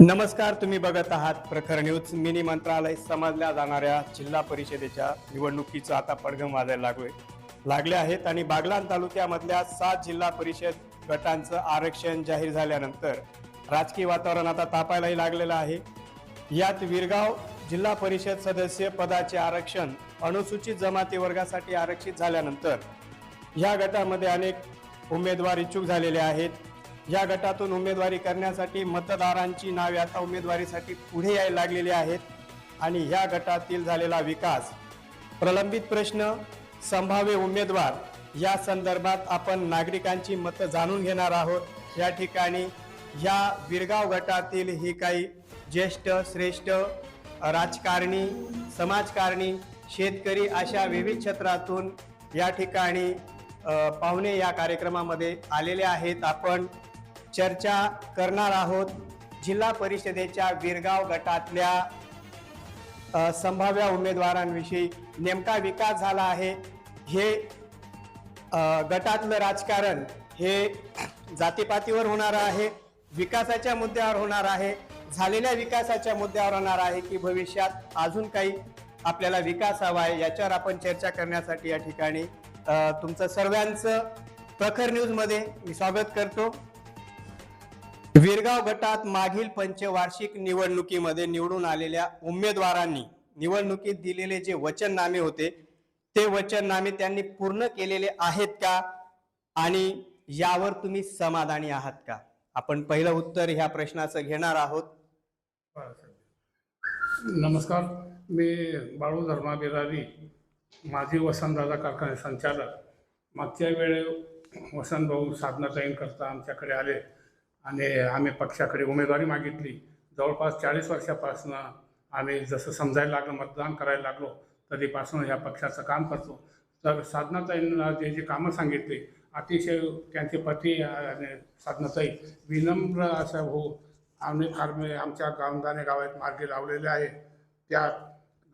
नमस्कार तुम्ही बघत आहात प्रखर न्यूज. मिनी मंत्रालय समजल्या जाणाऱ्या जिल्हा परिषदेच्या निवडणुकीचं आता पडघम वाजायला लागले लागले आहेत आणि बागलाण तालुक्यामधल्या सात जिल्हा परिषद गटांचं आरक्षण जाहीर झाल्यानंतर राजकीय वातावरण आता तापायलाही लागलेलं आहे. यात विरगाव जिल्हा परिषद सदस्य पदाचे आरक्षण अनुसूचित जमाती वर्गासाठी आरक्षित झाल्यानंतर या गटामध्ये अनेक उमेदवार इच्छुक झालेले आहेत. या गटातून उमेदवारी करण्यासाठी मतदारांची नावे आता उमेदवारीसाठी पुढे यायला लागलेली आहेत आणि या गटातील झालेला विकास प्रलंबित प्रश्न संभाव्य उमेदवार या संदर्भात आपण नागरिकांची मतं जाणून घेणार आहोत. या ठिकाणी या विरगाव गटातील ही काही ज्येष्ठ श्रेष्ठ राजकारणी समाजकारणी शेतकरी अशा विविध क्षेत्रातून या ठिकाणी पाहुणे या कार्यक्रमामध्ये आलेले आहेत. आपण चर्चा करणार आहोत जिल्हा परिषदेच्या विरगाव गटातल्या संभाव्य उमेदवारांविषयी नेमका विकास झाला आहे. हे गटातलं राजकारण हे जातीपातीवर होणार आहे विकासाच्या मुद्द्यावर होणार आहे झालेल्या विकासाच्या मुद्द्यावर होणार आहे की भविष्यात अजून काही आपल्याला विकास हवा आहे याच्यावर आपण चर्चा करण्यासाठी या ठिकाणी तुमचं सर्वांचं प्रखर न्यूजमध्ये मी स्वागत करतो. विरगाव गटात मागील पंचवार्षिक निवडणुकीमध्ये निवडून आलेल्या उमेदवारांनी निवडणुकीत दिलेले जे वचननामे होते ते वचननामे त्यांनी पूर्ण केलेले आहेत का? आणि यावर तुम्ही समाधानी आहात का? आपण पहिलं उत्तर ह्या प्रश्नाचं घेणार आहोत. नमस्कार मी बाळू धर्मा बिरारी माजी वसंतदादा कारखाने संचालक. मागच्या वेळे वसंत भाऊ साधनाताईन करता आमच्याकडे आले. आणि आम्ही पक्षाकडे उमेदवारी मागितली. जवळपास चाळीस वर्षापासून आम्ही जसं समजायला लागलो मतदान करायला लागलो तरीपासून ह्या पक्षाचं काम करतो. तर साधनाताईंना जे जे कामं सांगितली अतिशय त्यांचे पती आणि साधनाताई विनम्र असा हो आम्ही फार आमच्या गावदाने गावात मार्गी लावलेले आहे. त्या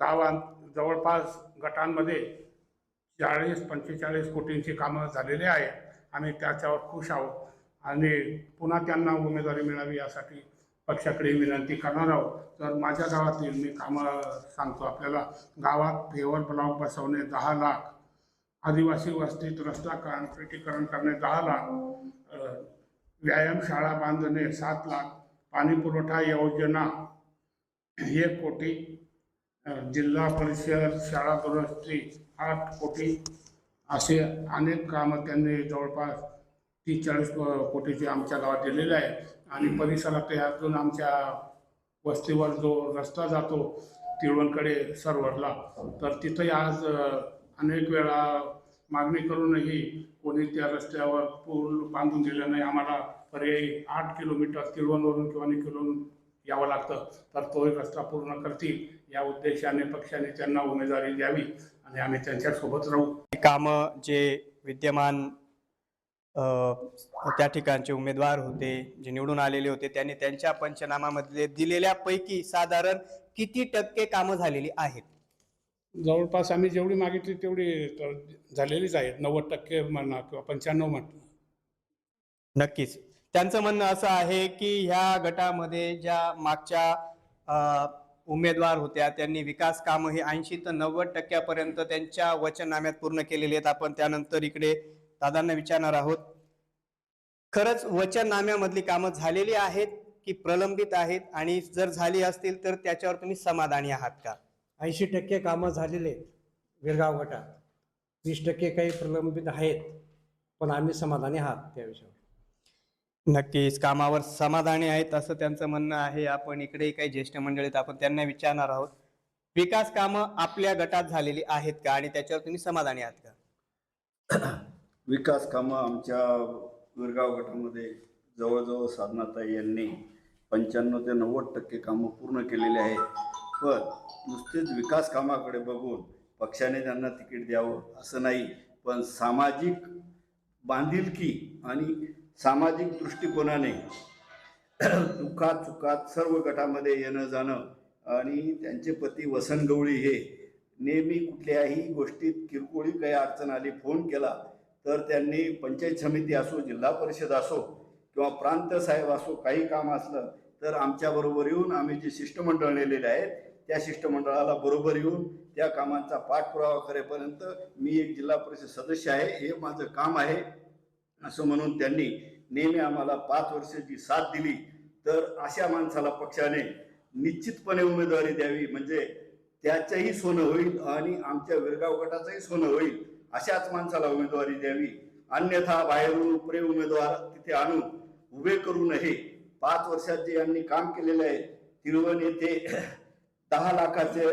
गावात जवळपास गटांमध्ये चाळीस पंचेचाळीस कोटींची कामं झालेली आहे आम्ही त्याच्यावर खुश आहोत. आणि पुन्हा त्यांना उमेदवारी मिळावी यासाठी पक्षाकडे विनंती करणार आहोत. तर माझ्या गावातील मी कामं सांगतो आपल्याला. गावात फेवर ब्लॉक बसवणे दहा लाख. आदिवासी वस्तीत रस्ता काँक्रिटीकरण करणे दहा लाख. व्यायामशाळा बांधणे सात लाख. पाणी पुरवठा योजना एक कोटी. जिल्हा परिषद शाळा दुरुस्ती आठ कोटी. असे अनेक कामं त्यांनी जवळपास तीस चाळीस कोटीचे आमच्या गावात दिलेले आहे. आणि परिसरात यातून आमच्या वस्तीवर जो रस्ता जातो तिळवणकडे सर्वरला तर तिथंही आज अनेक वेळा मागणी करूनही कोणी त्या रस्त्यावर पूल बांधून दिलं नाही. आम्हाला पर्यायी आठ किलोमीटर तिळवणवरून किंवा निकडून यावं लागतं. तर तो एक रस्ता पूर्ण करतील. या उद्देशाने पक्षाने त्यांना उमेदवारी द्यावी आणि आम्ही त्यांच्यासोबत राहू. कामं जे विद्यमान त्या ठिकाणचे उमेदवार होते जे निवडून आलेले होते त्यांनी त्यांच्या पंचनामामध्ये दिलेल्या पैकी साधारण किती टक्के कामं झालेली आहेत? जवळपास आम्ही जेवढी मागितली तेवढी तर झालेलीच आहेत. नव्वद टक्के म्हणा किंवा पंच्याण्णव म्हणा नक्कीच. त्यांचं म्हणणं असं आहे की ह्या गटामध्ये ज्या मागच्या उमेदवार होत्या त्यांनी विकास कामं ही ऐंशी ते नव्वद टक्क्यापर्यंत त्यांच्या वचननाम्यात पूर्ण केलेली आहेत. आपण त्यानंतर इकडे दादांना विचारणार आहोत. खरंच वचननाम्यामधली कामं झालेली आहेत की प्रलंबित आहेत? आणि जर झाली असतील तर त्याच्यावर तुम्ही समाधानी आहात का? ऐंशी टक्के कामं झालेले आहेत विरगाव गटात. वीस टक्के काही प्रलंबित आहेत पण आम्ही समाधानी आहात त्या विषयावर. नक्कीच कामावर समाधानी आहेत असं त्यांचं म्हणणं आहे. आपण इकडे काही ज्येष्ठ मंडळीत आपण त्यांना विचारणार आहोत. विकास कामं आपल्या गटात झालेली आहेत का? आणि त्याच्यावर तुम्ही समाधानी आहात का? विकास कामं आमच्या विरगाव गटामध्ये जवळजवळ साधनाताई यांनी पंच्याण्णव ते नव्वद टक्के कामं पूर्ण केलेली आहेत. पण नुसतेच विकास कामाकडे बघून पक्षाने त्यांना तिकीट द्यावं असं नाही पण सामाजिक बांधिलकी आणि सामाजिक दृष्टिकोनाने दुःखात चुकात सर्व गटामध्ये येणं जाणं आणि त्यांचे पती वसंत गवळी हे नेहमी कुठल्याही गोष्टीत किरकोळी काही अडचण आली फोन केला तर त्यांनी पंचायत समिती असो जिल्हा परिषद असो किंवा प्रांत साहेब असो काही काम असलं तर आमच्याबरोबर येऊन आम्ही जे शिष्टमंडळ नेलेले आहेत त्या शिष्टमंडळाला बरोबर येऊन त्या कामांचा पाठपुरावा करेपर्यंत मी एक जिल्हा परिषद सदस्य आहे हे माझं काम आहे असं म्हणून त्यांनी नेहमी आम्हाला पाच वर्षाची साथ दिली तर अशा माणसाला पक्षाने निश्चितपणे उमेदवारी द्यावी म्हणजे त्याचंही सोनं होईल आणि आमच्या विरगाव गटाचंही सोनं होईल. अशाच माणसाला उमेदवारी द्यावी. अन्यथा बाहेरून उपरे उमेदवार तिथे आणून उभे करू नये. पाच वर्षात जे यांनी काम केलेलं आहे तिरुवन येथे दहा लाखाचे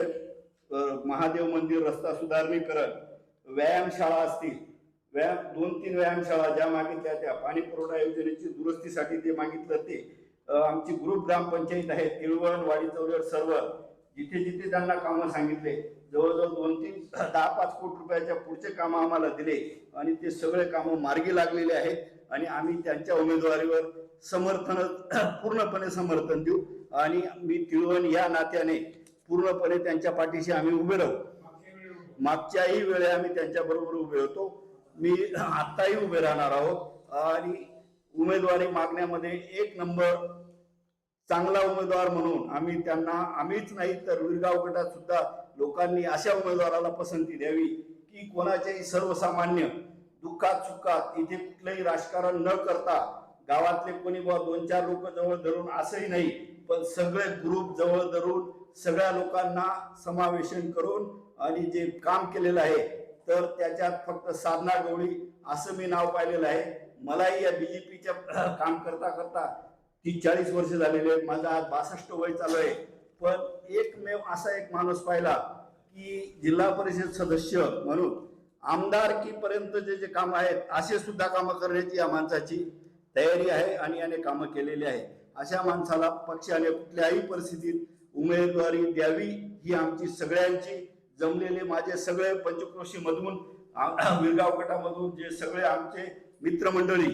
महादेव मंदिर रस्ता सुधारणीकरण व्यायामशाळा असतील. व्यायाम दोन तीन व्यायामशाळा ज्या मागितल्या त्या पाणी पुरवठा योजनेची दुरुस्तीसाठी जे मागितलं ते आमची ग्रुप ग्रामपंचायत आहे तिळवण वाडी चौलड सर्व. जिथे जिथे त्यांना कामं सांगितले जवळजवळ दोन तीन दहा पाच कोटी रुपयाच्या पुढचे कामं आम्हाला दिले आणि ते सगळे कामं मार्गी लागलेले आहेत आणि आम्ही त्यांच्या उमेदवारीवर समर्थन पूर्णपणे समर्थन देऊ आणि मी तिळवण या नात्याने पूर्णपणे त्यांच्या पाठीशी आम्ही उभे राहू. मागच्याही वेळे आम्ही त्यांच्या बरोबर उभे होतो. मी आत्ताही उभे राहणार आहोत आणि उमेदवारी मागण्यामध्ये एक नंबर चांगला उमेदवार म्हणून आम्ही त्यांना आम्हीच नाही तर विरगाव गटात सुद्धा लोकांनी अशा उमेदवाराला पसंती द्यावी की कोणाच्याही सर्वसामान्य दुःखात सुखात इथे कुठलंही राजकारण न करता गावातले कोणी बुवा दोन चार लोक जवळ धरून असंही नाही पण सगळे ग्रुप जवळ धरून सगळ्या लोकांना समावेशन करून आणि जे काम केलेलं आहे तर त्याच्यात फक्त साधना गवळी असं मी नाव पाहिलेलं आहे. मलाही या बीजेपीच्या काम करता करता तीस चाळीस वर्ष झालेले आहेत. माझा आज बासष्ट वय चालू आहे. पण एकमेव असा एक माणूस पाहिला की जिल्हा परिषद सदस्य म्हणून आमदारकीपर्यंत जे जे काम आहेत असे सुद्धा कामं करण्याची या माणसाची तयारी आहे आणि याने कामं केलेली आहे. अशा माणसाला पक्षाने कुठल्याही परिस्थितीत उमेदवारी द्यावी ही आमची सगळ्यांची जमलेले माझे सगळे पंचक्रोशी मधून विरगाव गटामधून जे सगळे आमचे मित्रमंडळी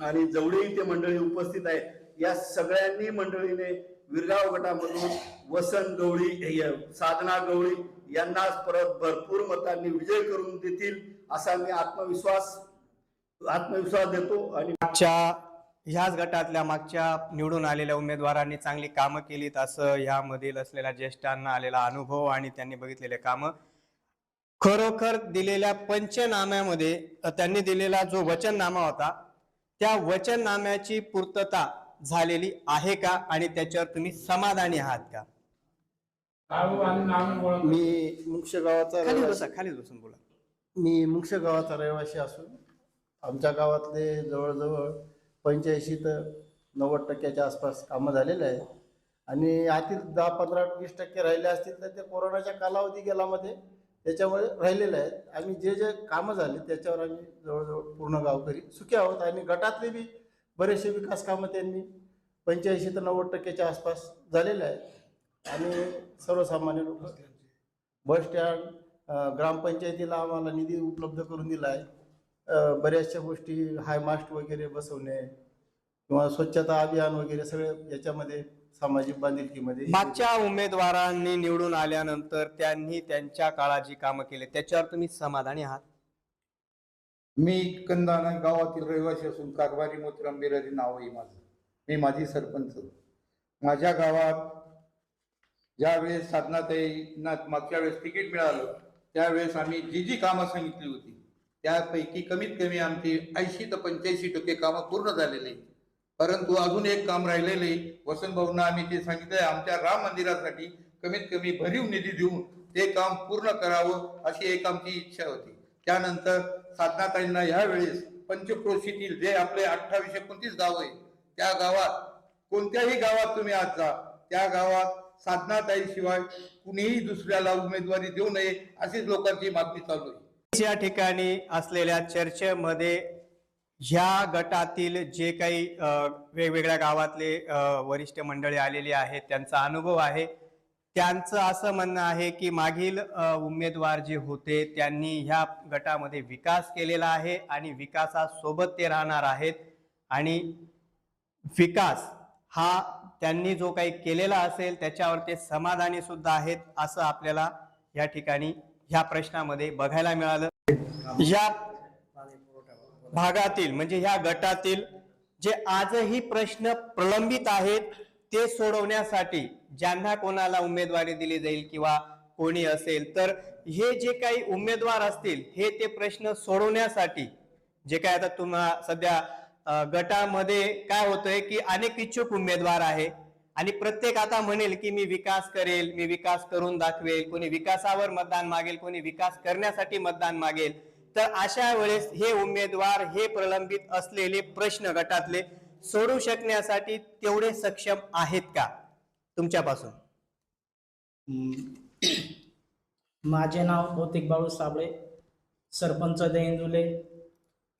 आणि जेवढेही ते मंडळी उपस्थित आहेत या सगळ्यांनी मंडळीने विरगाव गटामधून वसंत गवळी साधना गवळी यांना परत भरपूर मतांनी विजय करून देतील असा मी आत्मविश्वास आत्मविश्वास देतो आणि मागच्या ह्याच गटातल्या मागच्या निवडून आलेल्या उमेदवारांनी चांगली कामं केलीत असं ह्यामधील असलेल्या ज्येष्ठांना आलेला अनुभव आणि त्यांनी बघितलेले कामं. खरोखर दिलेल्या पंचनाम्यामध्ये त्यांनी दिलेला जो वचननामा होता त्या वचननाम्याची पूर्तता झालेली आहे का? आणि त्याच्यावर तुम्ही समाधानी आहात का? मी मुक्ष गावाचा खाली रहिवासी- बसा खाली बसून बोला. मी मुक्ष गावाचा रहिवासी असून आमच्या गावातले जवळजवळ पंच्याऐंशी तर नव्वद टक्क्याच्या आसपास कामं झालेले आहे आणि आतील दहा पंधरा वीस टक्के राहिले असतील तर ते कोरोनाच्या कालावधी गेलामध्ये त्याच्यामुळे राहिलेले आहेत. आम्ही जे जे कामं झाले त्याच्यावर आम्ही जवळजवळ पूर्ण गावकरी सुखी आहोत. आणि गटातले बी बरेचसे विकास कामं त्यांनी पंच्याऐंशी तर नव्वद टक्क्याच्या आसपास झालेले आहेत. आणि सर्वसामान्य लोक बस स्टँड ग्रामपंचायतीला आम्हाला निधी उपलब्ध करून दिला आहे. बऱ्याचशा गोष्टी हाय मास्ट वगैरे बसवणे किंवा स्वच्छता अभियान वगैरे सगळे याच्यामध्ये सामाजिक बांधिलकीमध्ये. मागच्या उमेदवारांनी निवडून आल्यानंतर त्यांनी त्यांच्या काळात जी कामं केली त्याच्यावर तुम्ही समाधानी आहात? मी कंदाणा गावातील रहिवासी असून कारभारी मोतीराम बिरारी नाव आहे माझं. मी माजी सरपंच. माझ्या गावात ज्या वेळेस साधनाताईंना मागच्या वेळेस तिकीट मिळालं त्यावेळेस आम्ही जी जी कामं सांगितली होती त्यापैकी कमीत कमी आमची ऐंशी ते पंच्याऐंशी टक्के कामं पूर्ण झालेली आहेत. परंतु अजून एक काम राहिलेले वसंत भाऊंना आम्ही ते सांगितलंय आमच्या राम मंदिरासाठी कमीत कमी भरीव निधी देऊन ते काम पूर्ण करावं अशी एक आमची इच्छा होती. त्यानंतर साधनाताईंना ह्या वेळेस पंचक्रोशीतील जे आपले अठ्ठावीस एकोणतीस गाव आहे त्या गावात कोणत्याही गावात तुम्ही आज जा. त्या गावात साधनाताईशिवाय कुणीही दुसऱ्याला उमेदवारी देऊ नये अशीच लोकांची मागणी चालू आहे. या ठिकाणी असलेल्या चर्चेमध्ये ह्या गटातील जे काही वेगवेगळ्या गावातले वरिष्ठ मंडळी आलेली आहेत त्यांचा अनुभव आहे. त्यांचं असं म्हणणं आहे की मागील उमेदवार जे होते त्यांनी ह्या गटामध्ये विकास केलेला आहे आणि विकासासोबत ते राहणार आहेत. आणि विकास हा त्यांनी जो काही केलेला असेल त्याच्यावर ते समाधानी सुद्धा आहेत असं आपल्याला या ठिकाणी ह्या प्रश्नामध्ये बघायला मिळालं. या भागातील म्हणजे ह्या गटातील जे आजही प्रश्न प्रलंबित आहेत ते सोडवण्यासाठी ज्यांना कोणाला उमेदवारी दिली जाईल किंवा कोणी असेल तर हे जे काही उमेदवार असतील हे ते प्रश्न सोडवण्यासाठी जे काय आता तुम्हा सध्या गटामध्ये काय होतंय की अनेक इच्छुक उमेदवार आहे आणि प्रत्येक आता म्हणेल की मी विकास करेल मी विकास करून दाखवेल कोणी विकासावर मतदान मागेल कोणी विकास करण्यासाठी मतदान मागेल. तर अशा वेळेस हे उमेदवार हे प्रलंबित असलेले प्रश्न गटातले सोडू शकण्यासाठी तेवढे सक्षम आहेत का? तुमच्यापासून. माझे नाव भौतिक बाळू साबळे सरपंच दहिंदुले.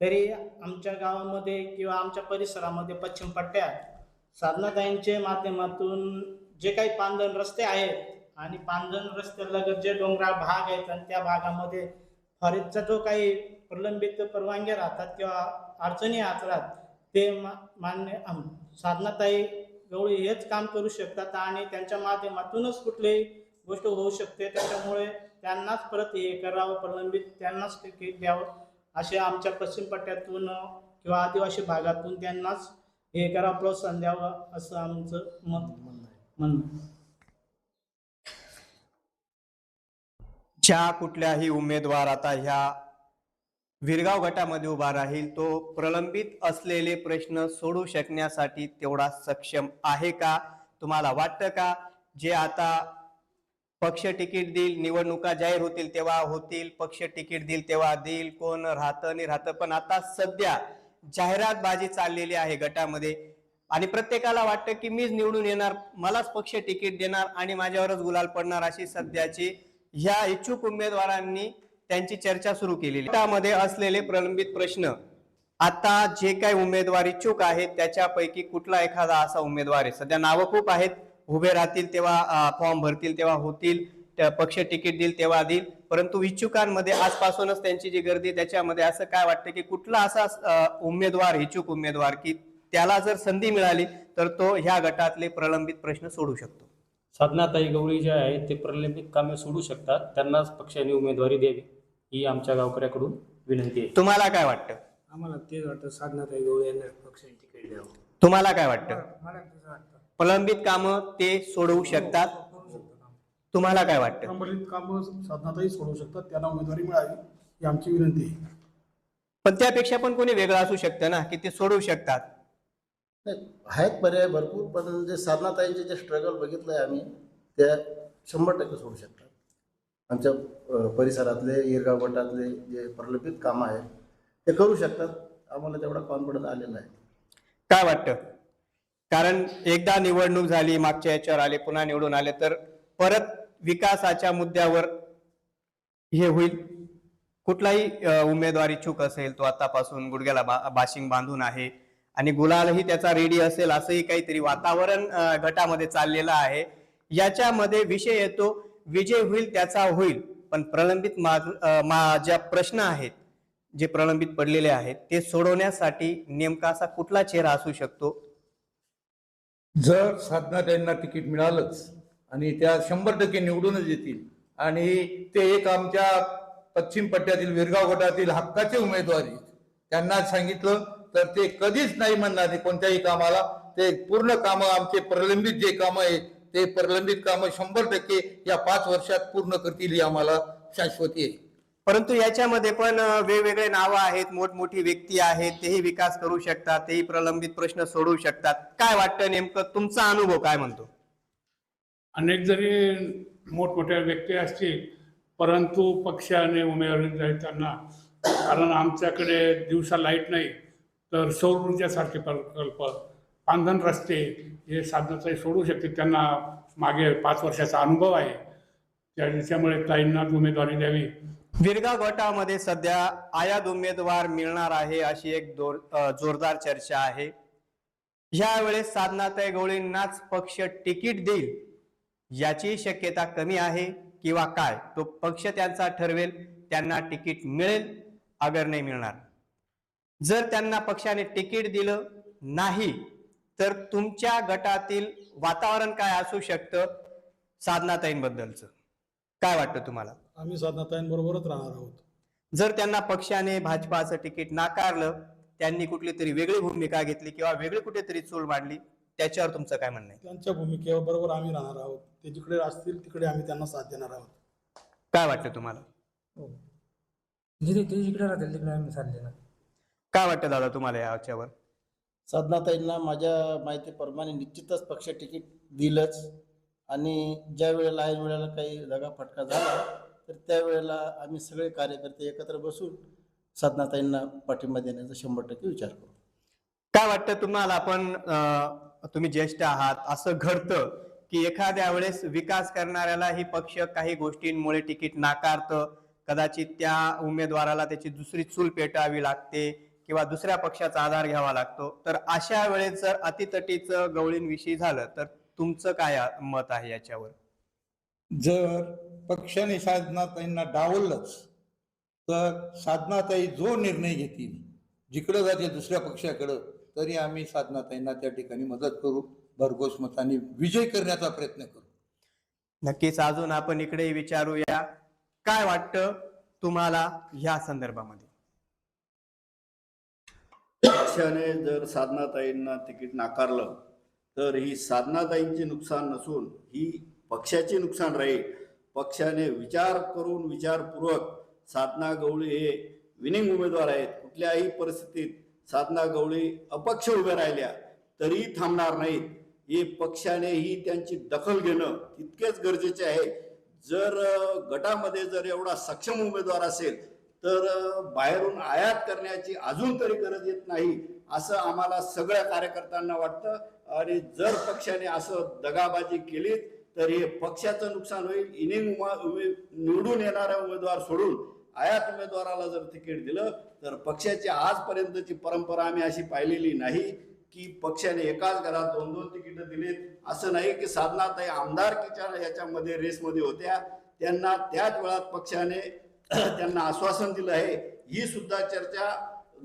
तरी आमच्या गावामध्ये किंवा आमच्या परिसरामध्ये पश्चिम पट्ट्यात साधनाताईंच्या माध्यमातून जे काही पांदन रस्ते आहेत आणि पांदन रस्त्यालगत जे डोंगराळ भाग आहेत आणि त्या भागामध्ये फॉरेस्टचा जो काही प्रलंबित परवानग्या राहतात किंवा अडचणी राहतात ते मा- मान्य आम- साधनाताई गवळी हेच काम करू शकतात आणि त्यांच्या माध्यमातूनच कुठलीही गोष्ट होऊ शकते त्याच्यामुळे त्यांनाच परत हे करावं प्रलंबित त्यांनाच तिकीट द्यावं असे आमच्या पश्चिम पट्ट्यातून किंवा आदिवासी भागातून त्यांनाच हे करावं प्रोत्साहन द्यावं असं आमचं मत म्हणणं आहे. ज्या कुठल्याही उमेदवार आता ह्या विरगाव गटामध्ये उभा राहील तो प्रलंबित असलेले प्रश्न सोडू शकण्यासाठी तेवढा सक्षम आहे का? तुम्हाला वाटतं का? जे आता पक्ष तिकीट देईल निवडणुका जाहीर होतील तेव्हा होतील पक्ष तिकीट देईल तेव्हा देईल कोण राहतं नाही राहतं. पण आता सध्या जाहिरातबाजी चाललेली आहे गटामध्ये आणि प्रत्येकाला वाटतं की मीच निवडून येणार मलाच पक्ष तिकीट देणार आणि माझ्यावरच गुलाल पडणार अशी सध्याची ह्या इच्छुक उमेदवारांनी त्यांची चर्चा सुरू केलेली. त्यामध्ये असलेले प्रलंबित प्रश्न आता जे काही उमेदवार इच्छुक आहेत त्याच्यापैकी कुठला एखादा असा उमेदवार आहे? सध्या नावं खूप आहेत. उभे राहतील तेव्हा फॉर्म भरतील तेव्हा होतील त्या पक्ष तिकीट देईल तेव्हा देईल. परंतु इच्छुकांमध्ये आजपासूनच त्यांची जी गर्दी आहे, त्याच्यामध्ये असं काय वाटतं की कुठला असा उमेदवार इच्छुक उमेदवार की त्याला जर संधी मिळाली तर तो ह्या गटातले प्रलंबित प्रश्न सोडू शकतो? साधनाताई गवळी जे आहेत ते प्रलंबित कामे सोडू शकतात. त्यांनाच पक्षाने उमेदवारी द्यावी ही आमच्या गावकऱ्याकडून विनंती आहे. तुम्हाला काय वाटतं? आम्हाला तेच वाटतं साधनाताई गवळी यांना पक्षाने तिकीट द्यावं. तुम्हाला काय वाटतं? मला तेच वाटतं. प्रलंबित कामं ते सोडवू शकतात. तुम्हाला काय वाटतं? प्रलंबित कामं साधनाताही सोडवू शकतात त्यांना उमेदवारी मिळावी ही आमची विनंती आहे. पण त्यापेक्षा पण कोणी वेगळं असू शकतं ना की ते सोडवू शकतात. नाही, आहेत पर्याय भरपूर पण जे साधनाताईंचे जे स्ट्रगल बघितलं आहे आम्ही त्या शंभर टक्के सोडू शकतात. आमच्या परिसरातले येरगाव गटातले जे प्रलंबित कामं आहेत ते करू शकतात. आम्हाला तेवढा कॉन्फिडन्स आलेला आहे. काय वाटतं? कारण एकदा निवडणूक झाली मागच्या याच्यावर आले पुन्हा निवडून आले तर परत विकासाच्या मुद्द्यावर हे होईल. कुठलाही उमेदवारी उमेदवार इच्छुक असेल तो आतापासून गुडघ्याला बा- बाशिंग बांधून आहे. आणि गुलालही त्याचा रेडी असेल असंही काहीतरी वातावरण गटामध्ये चाललेलं आहे. याच्यामध्ये विषय येतो विजय होईल त्याचा होईल पण प्रलंबित मा- ज्या प्रश्न आहेत जे प्रलंबित पडलेले आहेत ते सोडवण्यासाठी नेमका असा कुठला चेहरा असू शकतो? जर साधनाताईंना तिकीट मिळालंच आणि त्या शंभर टक्के निवडूनच येतील आणि ते एक आमच्या पश्चिम पट्ट्यातील विरगाव गटातील हक्काचे उमेदवार त्यांना सांगितलं तर ते कधीच नाही म्हणणार नाही कोणत्याही कामाला. ते पूर्ण कामं आमचे प्रलंबित जे कामं आहेत ते प्रलंबित कामं शंभर टक्के या पाच वर्षात पूर्ण करतील ही आम्हाला शाश्वती आहे. परंतु याच्यामध्ये पण वेगवेगळे नावं आहेत मोठमोठी व्यक्ती आहेत तेही विकास करू शकतात तेही प्रलंबित प्रश्न सोडवू शकतात. काय वाटतं नेमकं? तुमचा अनुभव काय म्हणतो? अनेक जरी मोठमोठ्या व्यक्ती असतील परंतु पक्षाने उमेदवारी द्यावी त्यांना कारण आमच्याकडे दिवसा लाइट नाही तर सौर ऊर्जासारखे प्रकल्प पांधन रस्ते हे साधनाचाही सोडू शकते. त्यांना मागे पाच वर्षाचा अनुभव आहे. त्याच्यामुळे ताईंना उमेदवारी द्यावी. विरगा गटामध्ये सध्या आयात उमेदवार मिळणार आहे अशी एक जोर जोरदार चर्चा आहे. यावेळेस साधनाताई गवळींनाच पक्ष तिकीट देईल याची शक्यता कमी आहे किंवा काय? तो पक्ष त्यांचा ठरवेल त्यांना तिकीट मिळेल अगर नाही मिळणार. जर त्यांना पक्षाने तिकीट दिलं नाही तर तुमच्या गटातील वातावरण काय असू शकतं साधनाताईंबद्दलचं? काय वाटतं तुम्हाला? आम्ही साधनाताईंबरोबरच राहणार आहोत. जर त्यांना पक्षाने भाजपाचं तिकीट नाकारलं त्यांनी कुठली तरी वेगळी भूमिका घेतली किंवा वेगळी कुठेतरी चूल मांडली त्याच्यावर तुमचं काय म्हणणं आहे? त्यांच्या भूमिकेबरोबर आम्ही राहणार आहोत. ते जिकडे असतील तिकडे आम्ही त्यांना साथ देणार आहोत. काय वाटतं तुम्हाला? जिथे ते जिकडे राहतील तिकडे आम्ही साथ देणार. काय वाटतं दादा तुम्हाला याच्यावर? साधनाताईंना माझ्या माहितीप्रमाणे निश्चितच पक्ष तिकीट दिलंच. आणि ज्या वेळेला ऐन वेळेला काही दगाफटका झाला तर त्यावेळेला आम्ही सगळे कार्यकर्ते एकत्र बसून साधनाताईंना पाठिंबा देण्याचा शंभर टक्के विचार करू. काय वाटतं तुम्हाला पण अं, तुम्ही ज्येष्ठ आहात असं घडतं की एखाद्या वेळेस विकास करणाऱ्याला ही पक्ष काही गोष्टींमुळे तिकीट नाकारतं कदाचित त्या उमेदवाराला त्याची दुसरी चूल पेटावी लागते किंवा दुसऱ्या पक्षाचा आधार घ्यावा लागतो. तर अशा वेळेस जर अतितटीचं गवळींविषयी झालं तर तुमचं काय मत आहे याच्यावर? जर पक्षाने साधनाताईंना डावललंच तर साधनाताई जो निर्णय घेतील जिकडं जाते दुसऱ्या पक्षाकडं तरी आम्ही साधनाताईंना त्या ठिकाणी मदत करू भरघोस मताने विजय करण्याचा प्रयत्न करू. नक्कीच. अजून आपण इकडे विचारूया. काय वाटतं तुम्हाला या संदर्भामध्ये? पक्षाने जर साधनाताईंना तिकीट नाकारलं तर ही साधनाताईंचे नुकसान नसून ही पक्षाचे नुकसान राहील. पक्षाने विचार करून विचारपूर्वक साधना गवळी हे विनिंग उमेदवार आहेत. कुठल्याही परिस्थितीत साधना गवळी अपक्ष उभ्या राहिल्या तरीही थांबणार नाहीत. हे पक्षाने ही त्यांची दखल घेणं तितकेच गरजेचे आहे. जर गटामध्ये जर एवढा सक्षम उमेदवार असेल तर बाहेरून आयात करण्याची अजून तरी गरज येत नाही असं आम्हाला सगळ्या कार्यकर्त्यांना वाटतं. आणि जर पक्षाने असं दगाबाजी केली तर हे पक्षाचं नुकसान होईल. इनिंग उमा- उमे- निवडून येणारा उमेदवार सोडून आयात उमेदवाराला जर तिकीट दिलं तर पक्षाची आजपर्यंतची परंपरा आम्ही अशी पाहिलेली नाही की पक्षाने एकाच घरात दोन दोन तिकीटं दिलीत. असं नाही की साधनाताई आमदारकीच्या याच्यामध्ये रेसमध्ये होत्या. त्यांना त्याच वेळात पक्षाने त्यांना आश्वासन दिलं आहे. ही सुद्धा चर्चा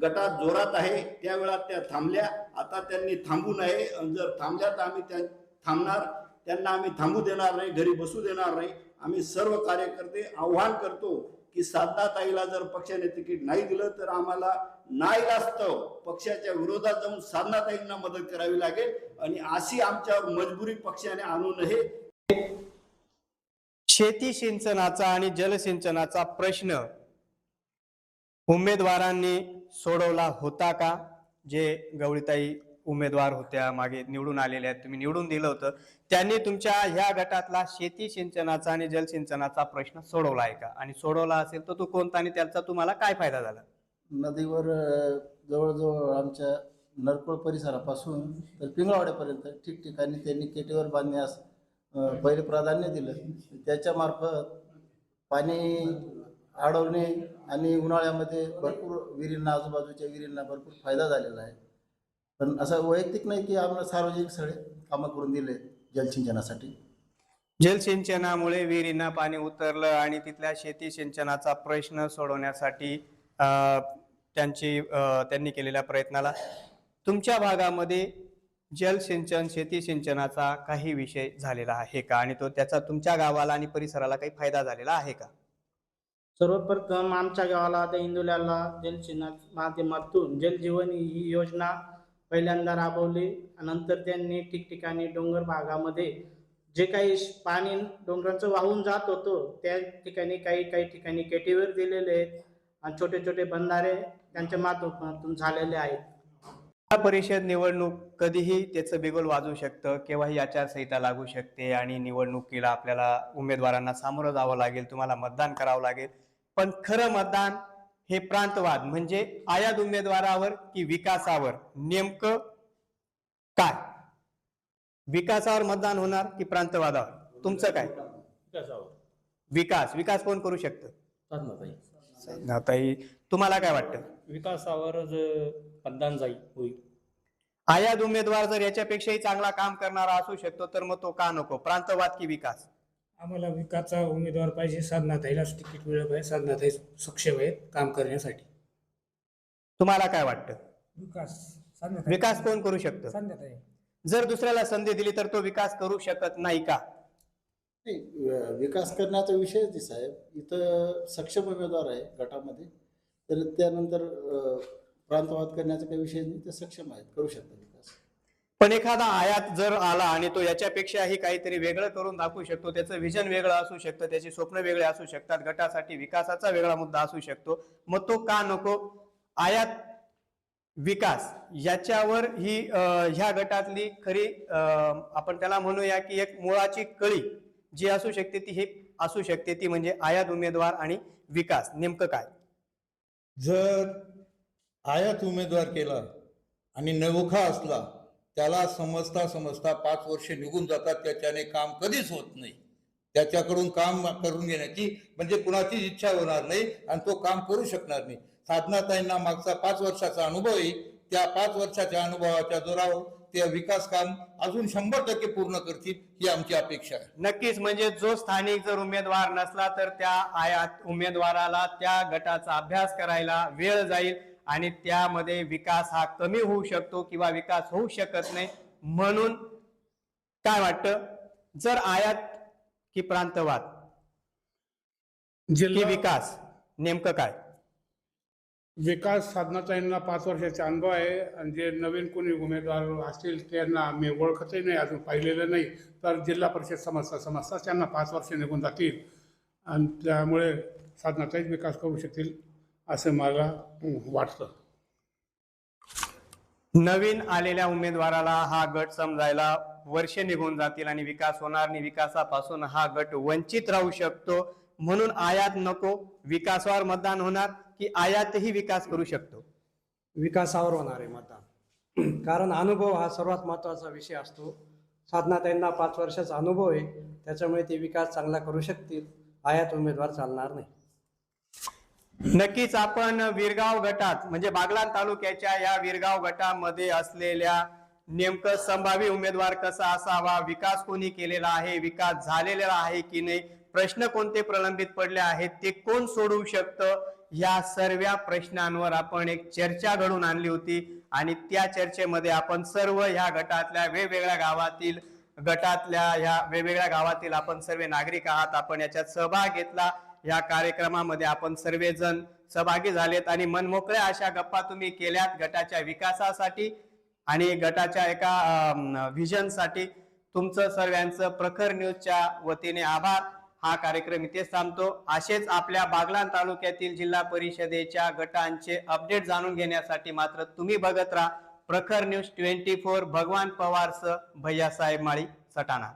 गटात जोरात आहे. त्या वेळात त्या थांबल्या. आता त्यांनी थांबू नये. जर थांबल्या तर आम्ही त्या थांबणार. त्यांना आम्ही थांबू देणार नाही. घरी बसू देणार नाही. आम्ही सर्व कार्यकर्ते आव्हान करतो की साधनाताईला जर पक्षाने तिकीट नाही दिलं तर आम्हाला नाईलास्तव पक्षाच्या विरोधात जाऊन साधनाताईंना मदत करावी लागेल. आणि अशी आमच्यावर मजबुरी पक्षाने आणू नये. शेती सिंचनाचा आणि जलसिंचनाचा प्रश्न उमेदवारांनी सोडवला होता का? जे गवळीताई उमेदवार होत्या मागे निवडून आलेल्या आहेत तुम्ही निवडून दिलं होतं. त्यांनी तुमच्या ह्या गटातला शेती सिंचनाचा आणि जलसिंचनाचा प्रश्न सोडवला आहे का? आणि सोडवला असेल तर तो कोणता आणि त्याचा तुम्हाला काय फायदा झाला? नदीवर जवळजवळ आमच्या नरकोळ परिसरापासून तर पिंगळवाड्यापर्यंत ठिकठिकाणी त्यांनी केटीवर बांधण्यास पहिले प्राधान्य दिलं. त्याच्यामार्फत पाणी अडवणे आणि उन्हाळ्यामध्ये भरपूर विहिरींना आजूबाजूच्या विहिरींना भरपूर फायदा झालेला आहे. पण असं वैयक्तिक नाही की आम्हाला सार्वजनिक सगळे कामं करून दिले जलसिंचनासाठी जलसिंचनामुळे विहिरींना पाणी उतरलं आणि तिथल्या शेती सिंचनाचा प्रश्न सोडवण्यासाठी त्यांची त्यांनी केलेल्या प्रयत्नाला. तुमच्या भागामध्ये जलसिंचन शेती सिंचनाचा काही विषय झालेला आहे का? आणि तो त्याचा तुमच्या गावाला आणि परिसराला काही फायदा झालेला आहे का? सर्वप्रथम आमच्या गावाला त्या इंदुल्याला जलसिंचना माध्यमातून जलजीवन ही योजना पहिल्यांदा राबवली नंतर त्यांनी ठिकठिकाणी डोंगर भागामध्ये जे काही श- पाणी डोंगराचं वाहून जात होतं त्या ठिकाणी काही काही ठिकाणी केटीवर दिलेले आहेत आणि छोटे छोटे बंधारे त्यांच्या माध्यमातून झालेले आहेत. परिषद निवडणूक कधीही त्याचं बिगुल वाजू शकतं केव्हाही आचारसंहिता लागू शकते आणि निवडणुकीला आपल्याला उमेदवारांना सामोरं जावं लागेल तुम्हाला मतदान करावं लागेल. पण खरं मतदान हे प्रांतवाद म्हणजे आयात उमेदवारावर की विकासावर? नेमकं काय? विकासावर मतदान होणार की प्रांतवादावर? तुमचं काय? विकास. विकास कोण करू शकतं? ताई तुम्हाला काय वाटतं? विकासावरच मतदान जाईल होईल. आयात उमेदवार जर याच्यापेक्षाही चांगला काम करणारा असू शकतो तर मग तो का नको? प्रांतवाद की विकास? आम्हाला विकासचा उमेदवार पाहिजे साधनाताईलाच तिकीट मिळलं पाहिजे साधनाताई सक्षम आहेत काम करण्यासाठी. तुम्हाला काय वाटतं? विकास. साधनाताई विकास कोण करू शकतं? साधनाताई. जर दुसऱ्याला संधी दिली तर तो विकास करू शकत नाही का? नाही, विकास करण्याचा विषयच दिसा साहेब. इथं सक्षम उमेदवार आहे गटामध्ये. तर त्यानंतर अ, प्रांतवाद करण्याचा काही विषय नाही ते सक्षम आहेत करू शकतात विकास. पण एखादा आयात जर आला आणि तो याच्यापेक्षाही काहीतरी वेगळं करून दाखवू शकतो त्याचं विजन वेगळं असू शकतं त्याची स्वप्न वेगळे असू शकतात गटासाठी विकासाचा वेगळा मुद्दा असू शकतो मग तो का नको? आयात विकास याच्यावर ही अं, ह्या गटातली खरी अं, आपण त्याला म्हणूया की एक मुळाची कळी जी असू शकते ती हे असू शकते ती म्हणजे आयात उमेदवार आणि विकास. नेमकं काय? जर आयात उमेदवार केला आणि नवखा असला त्याला समजता समजता पाच वर्षे निघून जातात त्याच्याने काम कधीच होत नाही. त्याच्याकडून काम करून घेण्याची म्हणजे कुणाचीच इच्छा होणार नाही आणि तो काम करू शकणार नाही. साधनाताईंना मागचा पाच वर्षाचा अनुभव त्या पाच वर्षाच्या अनुभवाच्या जोरावर ते विकास काम अजून शंभर टक्के पूर्ण करतील ही आमची अपेक्षा आहे. नक्कीच म्हणजे जो स्थानिक जर उमेदवार नसला तर त्या आयात उमेदवाराला त्या गटाचा अभ्यास करायला वेळ जाईल आणि त्यामध्ये विकास हा कमी होऊ शकतो किंवा विकास होऊ शकत नाही. म्हणून काय वाटतं? जर आयात की प्रांतवाद की जिल्हा विकास नेमकं काय? विकास साधनाचा यांना पाच वर्षाचा अनुभव आहे. आणि जे नवीन कोणी उमेदवार असतील त्यांना आम्ही ओळखतही नाही अजून पाहिलेलं नाही. तर जिल्हा परिषद समस्या समजतात त्यांना पाच वर्ष निघून जातील. आणि त्यामुळे साधनाचाही विकास करू शकतील असं मला वाटतं. नवीन आलेल्या उमेदवाराला हा गट समजायला वर्ष निघून जातील आणि विकास होणार आणि विकासापासून हा गट वंचित राहू शकतो. म्हणून आयात नको. विकासावर मतदान होणार. की आयातही विकास करू शकतो. विकासावर होणार आहे मतदान कारण अनुभव हा सर्वात महत्त्वाचा विषय असतो. साधनाताईंना पाच वर्षाचा अनुभव आहे. त्याच्यामुळे ते विकास चांगला करू शकतील. आयात उमेदवार चालणार नाही. नक्कीच आपण विरगाव गटात म्हणजे बागलाण तालुक्याच्या या विरगाव गटामध्ये असलेल्या नेमकं संभाव्य उमेदवार कसा असावा विकास कोणी केलेला आहे विकास झालेला आहे की नाही प्रश्न कोणते प्रलंबित पडले आहेत ते कोण सोडवू शकतं या सर्व प्रश्नांवर आपण एक चर्चा घडून आणली होती आणि त्या चर्चेमध्ये आपण सर्व ह्या गटातल्या वेगवेगळ्या गावातील गटातल्या ह्या वेगवेगळ्या गावातील आपण सर्व नागरिक आहात. आपण याच्यात सहभाग घेतला. या कार्यक्रमामध्ये आपण सर्वजण सहभागी झालेत आणि मनमोकळ्या अशा गप्पा तुम्ही केल्यात गटाच्या विकासासाठी आणि गटाच्या एका व्हिजनसाठी तुमचं सर्वांचं प्रखर न्यूजच्या वतीने आभार. हा कार्यक्रम इथेच थांबतो. असेच आपल्या बागलाण तालुक्यातील जिल्हा परिषदेच्या गटांचे अपडेट जाणून घेण्यासाठी मात्र तुम्ही बघत राहा प्रखर न्यूज ट्वेंटी फोर भगवान भैया भैयासाहेब माळी सटाणा.